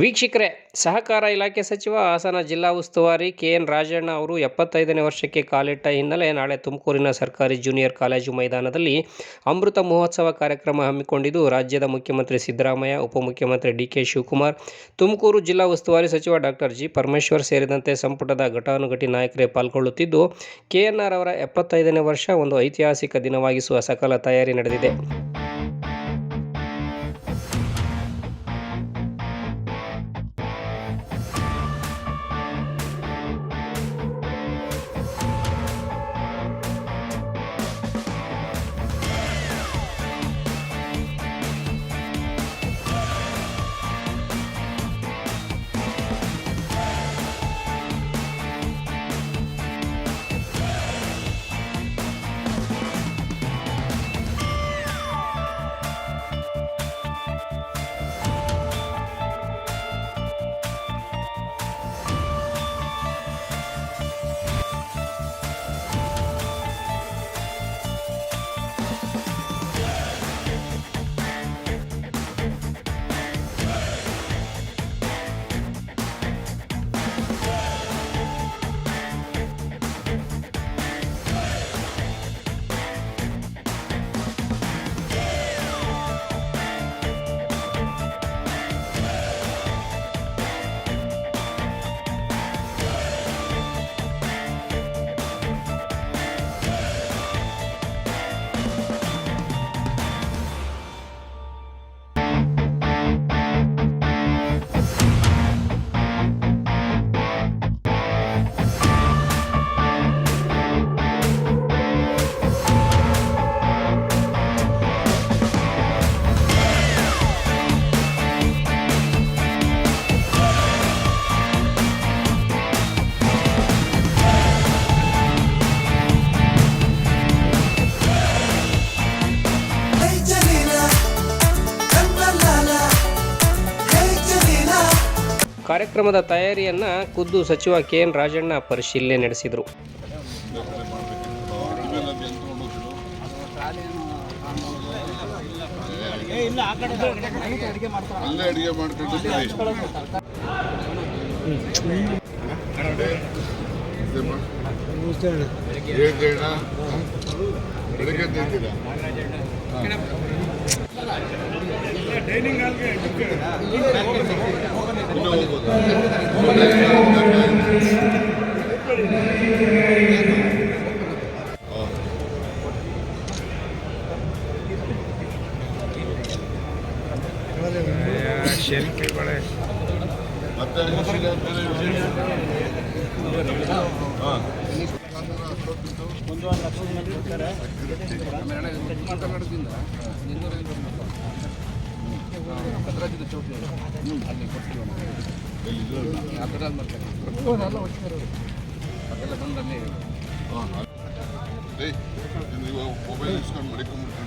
ವೀಕ್ಷಕರೇ, ಸಹಕಾರ ಇಲಾಖೆ ಸಚಿವ ಹಾಸನ ಜಿಲ್ಲಾ ಉಸ್ತುವಾರಿ ಕೆ ಎನ್ ರಾಜಣ್ಣ ಅವರು ಎಪ್ಪತ್ತೈದನೇ ವರ್ಷಕ್ಕೆ ಕಾಲಿಟ್ಟ ಹಿನ್ನೆಲೆ ನಾಳೆ ತುಮಕೂರಿನ ಸರ್ಕಾರಿ ಜೂನಿಯರ್ ಕಾಲೇಜು ಮೈದಾನದಲ್ಲಿ ಅಮೃತ ಮಹೋತ್ಸವ ಕಾರ್ಯಕ್ರಮ ಹಮ್ಮಿಕೊಂಡಿದ್ದು ರಾಜ್ಯದ ಮುಖ್ಯಮಂತ್ರಿ ಸಿದ್ದರಾಮಯ್ಯ, ಉಪಮುಖ್ಯಮಂತ್ರಿ ಡಿಕೆ ಶಿವಕುಮಾರ್, ತುಮಕೂರು ಜಿಲ್ಲಾ ಉಸ್ತುವಾರಿ ಸಚಿವ ಡಾಕ್ಟರ್ ಜಿ ಪರಮೇಶ್ವರ್ ಸೇರಿದಂತೆ ಸಂಪುಟದ ಘಟಾನುಘಟಿ ನಾಯಕರೇ ಪಾಲ್ಗೊಳ್ಳುತ್ತಿದ್ದು, ಕೆಎನ್ಆರ್ ಅವರ ಎಪ್ಪತ್ತೈದನೇ ವರ್ಷ ಒಂದು ಐತಿಹಾಸಿಕ ದಿನವಾಗಿಸುವ ಸಕಲ ತಯಾರಿ ನಡೆದಿದೆ. ಕಾರ್ಯಕ್ರಮದ ತಯಾರಿಯನ್ನು ಖುದ್ದು ಸಚಿವ ಕೆ ಎನ್ ರಾಜಣ್ಣ ಪರಿಶೀಲನೆ ನಡೆಸಿದರು. ಇನ್ನೂ ಹೋಗ್ಬೋದಾ? ಹಾ. ಮತ್ತೆ ವಿಷಯ ಬೇರೆ ವಿಷಯ? ಹಾ. ಕೊಡ್ತೀವಿ ಇದ್ರಲ್ಲ? ಮಾಡ್ತಾರೆ ಏಯ್, ಇದು ಇವಾಗ ಮೊಬೈಲ್ ಇಸ್ಕೊಂಡು ಮಡಿಕೊಂಡ್ಬಿಡ್ತೀನಿ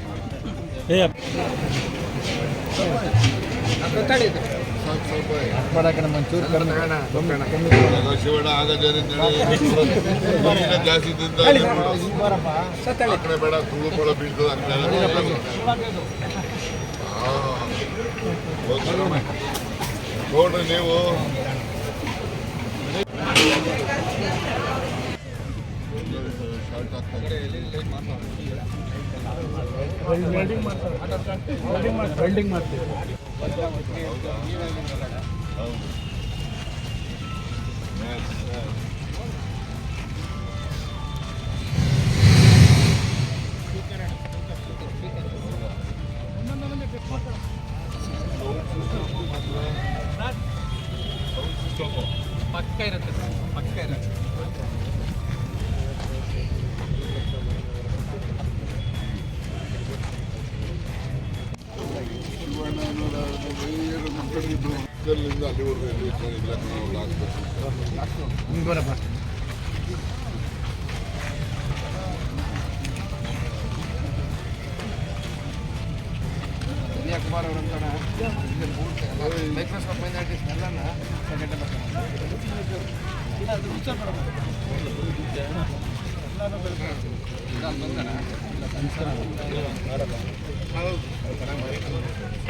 ಶಿವಣ್ಣ ಆಗದೇನೆ ಜಾಸ್ತಿ ತಿಂದ ಬೇಡ ನೋಡ್ರಿ ನೀವು. ಶಾರ್ಟ್ ಮಾಡ್ತೀವಿ ಹೌದು. ಮಕ್ಕಳಿದ್ದು ಇಲ್ಲಿಂದ ಅಲ್ಲಿವರೆಗೂ ಎಲ್ಲಿ ಇಲ್ಲ ನಾವು ಹಾಕ್ಬೇಕು ಕನ್ಯಾಕುಮಾರಿ ಅವರಂತಣ ಮೈಕ್ರೋಸಾಫ್ಟ್ ಮೈನಾರಿಟೀಸ್ ಎಲ್ಲನ ಹೌದಾ ಅದು ಇನ್ನೂ ಹುಡುಗ ಕೇಳ್ಬೇಕು ಮುಕ್ಕೂರು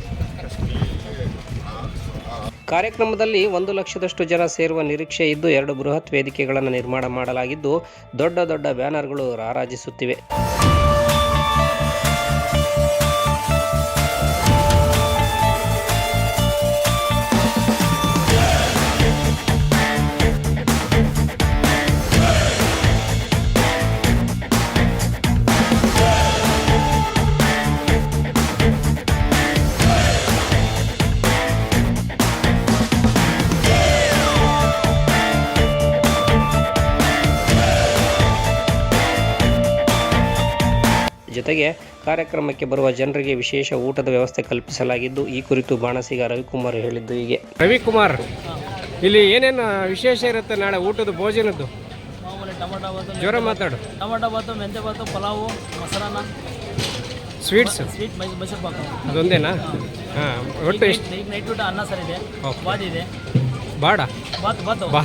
ಕಾರ್ಯಕ್ರಮದಲ್ಲಿ ಒಂದು ಲಕ್ಷದಷ್ಟು ಜನ ಸೇರುವ ನಿರೀಕ್ಷೆ ಇದ್ದು ಎರಡು ಬೃಹತ್ ವೇದಿಕೆಗಳನ್ನು ನಿರ್ಮಾಣ ಮಾಡಲಾಗಿದ್ದು ದೊಡ್ಡ ದೊಡ್ಡ ಬ್ಯಾನರ್ಗಳು ರಾರಾಜಿಸುತ್ತಿವೆ. ಜೊತೆಗೆ ಕಾರ್ಯಕ್ರಮಕ್ಕೆ ಬರುವ ಜನರಿಗೆ ವಿಶೇಷ ಊಟದ ವ್ಯವಸ್ಥೆ ಕಲ್ಪಿಸಲಾಗಿದ್ದು ಈ ಕುರಿತು ಬಾಣಸಿಗ ರವಿಕುಮಾರ್ ಹೇಳಿದ್ದು ಹೀಗೆ. ರವಿಕುಮಾರ್ ಇಲ್ಲಿ ಏನೇನು ವಿಶೇಷ ಇರುತ್ತೆ ನಾಳೆ ಊಟದ ಭೋಜನದ್ದು? ಮಾಮೂಲಿ ಟೊಮೊಟೊ ಬಾತು ಜ್ವರ ಮಾತಾಡು. ಟೊಮೊಟೊ ಬಾತು ಮೆಂತ್ಯ ಬಾತು ಪಲಾವು ಮೊಸರನ್ನ ಸ್ವೀಟ್ಸ್ ಸ್ವೀಟ್ ಮೈಸೂರು ಪಾಕು. ಅದೊಂದೇನಾ? ಹಾಂ. ಒಟ್ಟು ಎಷ್ಟು? ಈಗ ನೈಟ್ ಊಟ ಅನ್ನ ಸರ್ ಇದೆ. ಬಾತ್ ಇದೆ. ಬಾಡ? ಬಾತ್ ಬಾತು. ಬಾ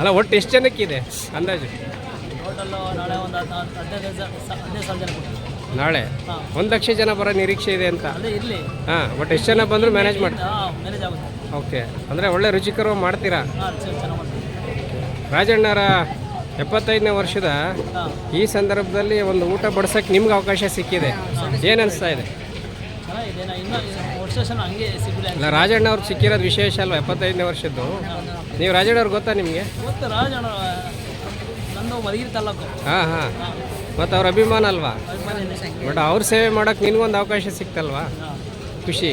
ಅಲ್ಲ ಒಟ್ಟು ಎಷ್ಟು ಜನಕ್ಕಿದೆ ಅಂದಾಜು? ನಾಳೆ ಒಂದು ಹತ್ತು ಹತ್ತು- ಹದಿನೈದು ಜನ ಸ- ಹದಿನೈದು ಸಾವಿರ ಜನ ಕೊಡ್ತೀವಿ ನಾಳೆ? ಹಾಂ. ಒಂದು ಲಕ್ಷ ಜನ ಬರೋ ನಿರೀಕ್ಷೆ ಇದೆ ಅಂತ. ಇರಲಿ. ಹಾಂ ಬಟ್ ಎಷ್ಟು ಜನ ಬಂದರೂ ಮ್ಯಾನೇಜ್ ಮಾಡ್ತೀರಾ ಮ್ಯಾನೇಜ್ ಆಗುತ್ತೆ. ಓಕೆ. ಅಂದರೆ ಒಳ್ಳೆ ರುಚಿಕರ ಮಾಡ್ತೀರಾ? ರಾಜಣ್ಣರ ಎಪ್ಪತ್ತೈದನೇ ವರ್ಷದ ಈ ಸಂದರ್ಭದಲ್ಲಿ ಒಂದು ಊಟ ಬಡ್ಸೋಕ್ಕೆ ನಿಮ್ಗೆ ಅವಕಾಶ ಸಿಕ್ಕಿದೆ. ಏನು ಅನಿಸ್ತಾ ಇದೆ? ಇಲ್ಲ ರಾಜಣ್ಣ ಅವ್ರಿಗೆ ಸಿಕ್ಕಿರೋದು ವಿಶೇಷ ಅಲ್ವಾ? ಎಪ್ಪತ್ತೈದನೇ ವರ್ಷದ್ದು. ನೀವು ರಾಜಣ್ಣ ಅವ್ರಿಗೆ ಗೊತ್ತಾ ನಿಮಗೆ ಮಲಗಿರಿ ತಾಲೂಕು. ಹಾಂ ಹಾಂ. ಮತ್ತು ಅವ್ರ ಅಭಿಮಾನ ಅಲ್ವಾ? ಬಟ್ ಅವ್ರ ಸೇವೆ ಮಾಡೋಕ್ಕೆ ನಿನಗೊಂದು ಅವಕಾಶ ಸಿಕ್ತಲ್ವಾ? ಖುಷಿ.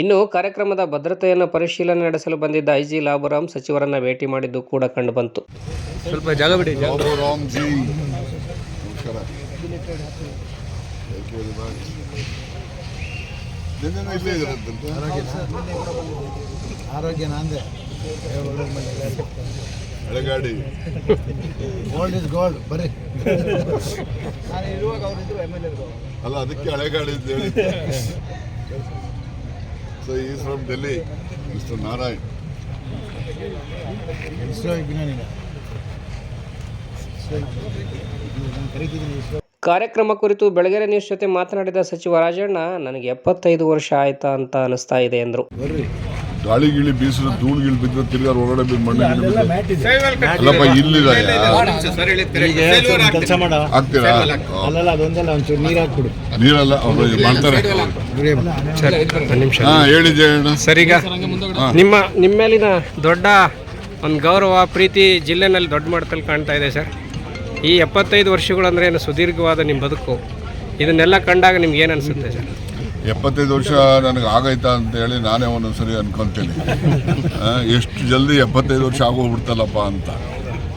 ಇನ್ನು ಕಾರ್ಯಕ್ರಮದ ಭದ್ರತೆಯನ್ನು ಪರಿಶೀಲನೆ ನಡೆಸಲು ಬಂದಿದ್ದ ಐ ಜಿ ಲಾಭರಾಮ್ ಸಚಿವರನ್ನ ಭೇಟಿ ಮಾಡಿದ್ದು ಕೂಡ ಕಂಡುಬಂತು ಸ್ವಲ್ಪ ಜಾಗ ಬಿಡಿ ಆರೋಗ್ಯ ನಂದೆ ಹಳೆಗಾಡಿ ಗೋಲ್ಡ್ ಇಸ್ ಗೋಲ್ಡ್ ಬರ್ರಿ ಅಲ್ಲ ಅದಕ್ಕೆ ಹಳೆಗಾಡಿ ಅಂತ ಹೇಳಿ. ಸೊ ಈ ಫ್ರಮ್ ಡೆಲ್ಲಿ ಮಿಸ್ಟರ್ ನಾರಾಯಣ್. ಕಾರ್ಯಕ್ರಮ ಕುರಿತು ಬೆಳಗೆರೆ ನ್ಯೂಸ್ ಜೊತೆ ಮಾತನಾಡಿದ ಸಚಿವ ರಾಜಣ್ಣ ನನಗೆ ಎಪ್ಪತ್ತೈದು ವರ್ಷ ಆಯ್ತಾ ಅಂತ ಅನಿಸ್ತಾ ಇದೆ ಎಂದರು. ಬರ್ರಿ. ಗಾಳಿ ಗಿಳಿ ಬೀಸಿದ್ರೆ ಧೂಳು ಗಿಳಿ ಬಿದ್ದರೆ ತಿರ್ಗಾ ಹೊರಗಡೆ ಬಿದ್ದು ಮಣ್ಣು ಅಲ್ಲಪ್ಪ ಇಲ್ಲಿಲ್ಲ ಕೆಲಸ ಮಾಡ. ಆಗ್ತೀರಾ ಅಲ್ಲಲ್ಲ ಅದೊಂದಲ್ಲ ಒಂಚೂರು ನೀರು ಹಾಕ್ಬಿಡು. ನೀರಲ್ಲ ಅವ್ರು ಮಾಡ್ತಾರೆ. ನಿಮಿಷ. ಹಾ ಹೇಳಿ? ಜಯಣ್ಣ ಸರಿಗ ನಿಮ್ಮ ನಿಮ್ಮ ಮೇಲಿನ ದೊಡ್ಡ ಒಂದು ಗೌರವ ಪ್ರೀತಿ ಜಿಲ್ಲೆನಲ್ಲಿ ದೊಡ್ಡ ಮಟ್ಟದಲ್ಲಿ ಕಾಣ್ತಾ ಇದೆ ಸರ್. ಈ ಎಪ್ಪತ್ತೈದು ವರ್ಷಗಳು ಅಂದ್ರೆ ಏನು ಸುದೀರ್ಘವಾದ ನಿಮ್ಮ ಬದುಕು. ಇದನ್ನೆಲ್ಲ ಕಂಡಾಗ ನಿಮ್ಗೆ ಏನು ಅನಿಸುತ್ತೆ ಸರ್? ಎಪ್ಪತ್ತೈದು ವರ್ಷ ನನಗೆ ಆಗೈತಾ ಅಂತ ಹೇಳಿ ನಾನೇ ಒಂದೊಂದ್ಸರಿ ಅನ್ಕೊಂತೀನಿ. ಆ, ಎಷ್ಟು ಜಲ್ದಿ ಎಪ್ಪತ್ತೈದು ವರ್ಷ ಆಗೋಗ್ಬಿಡ್ತಲ್ಲಪ್ಪ ಅಂತ.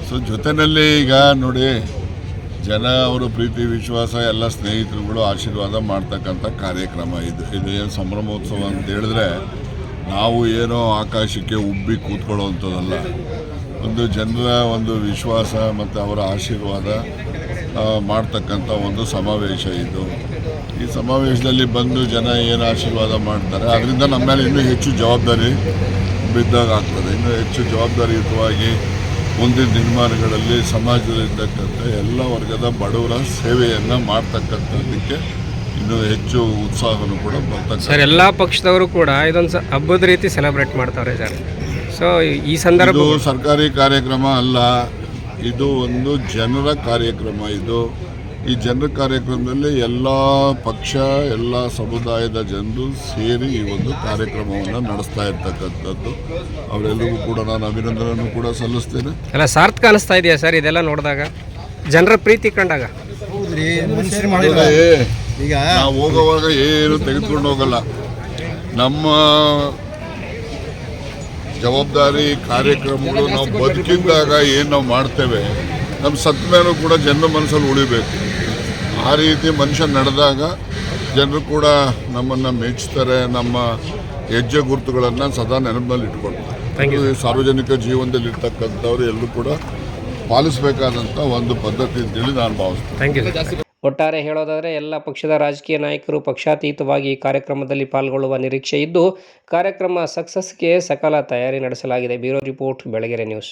ಸೊ ಜೊತೆಯಲ್ಲಿ ಈಗ ನೋಡಿ ಜನ ಅವರು ಪ್ರೀತಿ ವಿಶ್ವಾಸ ಎಲ್ಲ ಸ್ನೇಹಿತರುಗಳು ಆಶೀರ್ವಾದ ಮಾಡ್ತಕ್ಕಂಥ ಕಾರ್ಯಕ್ರಮ ಇದು. ಇದು ಸಂಭ್ರಮೋತ್ಸವ ಅಂತ ಹೇಳಿದ್ರೆ ನಾವು ಏನೋ ಆಕಾಶಕ್ಕೆ ಉಬ್ಬಿ ಕೂತ್ಕೊಳ್ಳೋವಂಥದ್ದಲ್ಲ. ಒಂದು ಜನರ ಒಂದು ವಿಶ್ವಾಸ ಮತ್ತು ಅವರ ಆಶೀರ್ವಾದ ಮಾಡ್ತಕ್ಕಂಥ ಒಂದು ಸಮಾವೇಶ ಇದು. ಈ ಸಮಾವೇಶದಲ್ಲಿ ಬಂದು ಜನ ಏನು ಆಶೀರ್ವಾದ ಮಾಡ್ತಾರೆ ಅದರಿಂದ ನಮ್ಮ ಮೇಲೆ ಇನ್ನೂ ಹೆಚ್ಚು ಜವಾಬ್ದಾರಿ ಬಿದ್ದಾಗ ಆಗ್ತದೆ. ಇನ್ನೂ ಹೆಚ್ಚು ಜವಾಬ್ದಾರಿಯುತವಾಗಿ ಮುಂದಿನ ದಿನಮಾನಗಳಲ್ಲಿ ಸಮಾಜದಲ್ಲಿರ್ತಕ್ಕಂಥ ಎಲ್ಲ ವರ್ಗದ ಬಡವರ ಸೇವೆಯನ್ನು ಮಾಡ್ತಕ್ಕಂಥದ್ದಕ್ಕೆ ಇನ್ನೂ ಹೆಚ್ಚು ಉತ್ಸಾಹನೂ ಕೂಡ ಬರ್ತಾರೆ ಸರ್ ಎಲ್ಲ ಪಕ್ಷದವರು ಕೂಡ ಇದೊಂದು ಹಬ್ಬದ ರೀತಿ ಸೆಲೆಬ್ರೇಟ್ ಮಾಡ್ತಾರೆ ಸರ್. ಸೊ ಈ ಸಂದರ್ಭ ಸರ್ಕಾರಿ ಕಾರ್ಯಕ್ರಮ ಅಲ್ಲ ಇದು ಒಂದು ಜನರ ಕಾರ್ಯಕ್ರಮ ಇದು ಈ ಜನರ ಕಾರ್ಯಕ್ರಮದಲ್ಲಿ ಎಲ್ಲ ಪಕ್ಷ ಎಲ್ಲ ಸಮುದಾಯದ ಜನರು ಸೇರಿ ಈ ಒಂದು ಕಾರ್ಯಕ್ರಮವನ್ನು ನಡೆಸ್ತಾ ಇರ್ತಕ್ಕಂಥದ್ದು. ಅವರೆಲ್ಲರಿಗೂ ಕೂಡ ನಾನು ಅಭಿನಂದನೆಯನ್ನು ಕೂಡ ಸಲ್ಲಿಸ್ತೇನೆ. ಎಲ್ಲ ಸಾರ್ಥಕ ಅನಿಸ್ತಾ ಇದೆಯಾ ಸರ್ ಇದೆಲ್ಲ ನೋಡಿದಾಗ? ಜನರ ಪ್ರೀತಿ ಕಂಡಾಗ? ಈಗ ನಾವು ಹೋಗುವಾಗ ಏನು ತೆಗೆದುಕೊಂಡು ಹೋಗಲ್ಲ. ನಮ್ಮ ಜವಾಬ್ದಾರಿ ಕಾರ್ಯಕ್ರಮಗಳು ನಾವು ಬದುಕಿದ್ದಾಗ ಏನು ನಾವು ಮಾಡ್ತೇವೆ. ನಮ್ಮ ಸತ್ಮೇಲೂ ಕೂಡ ಜನರ ಮನಸ್ಸಲ್ಲಿ ಉಳಿಬೇಕು. ಆ ರೀತಿ ಮನುಷ್ಯ ನಡೆದಾಗ ಜನರು ಕೂಡ ನಮ್ಮನ್ನು ಮೆಚ್ಚುತ್ತಾರೆ ನಮ್ಮ ಹೆಜ್ಜೆ ಗುರುತುಗಳನ್ನು ಸದಾ ನೆನಪಿನಲ್ಲಿ ಇಟ್ಕೊಳ್ತಾರೆ. ಸಾರ್ವಜನಿಕ ಜೀವನದಲ್ಲಿ ಇರ್ತಕ್ಕಂಥವ್ರು ಎಲ್ಲರೂ ಕೂಡ ಪಾಲಿಸಬೇಕಾದಂಥ ಒಂದು ಪದ್ಧತಿ ಅಂತೇಳಿ ನಾನು ಭಾವಿಸ್ತೇನೆ. ಥ್ಯಾಂಕ್ ಯು ಒಟ್ಟಾರೆ ಹೇಳೋದಾದರೆ ಎಲ್ಲ ಪಕ್ಷದ ರಾಜಕೀಯ ನಾಯಕರು ಪಕ್ಷಾತೀತವಾಗಿ ಈ ಕಾರ್ಯಕ್ರಮದಲ್ಲಿ ಪಾಲ್ಗೊಳ್ಳುವ ನಿರೀಕ್ಷೆ ಇದ್ದು ಕಾರ್ಯಕ್ರಮ ಸಕ್ಸಸ್ಗೆ ಸಕಲ ತಯಾರಿ ನಡೆಸಲಾಗಿದೆ. Bureau report Belagere news.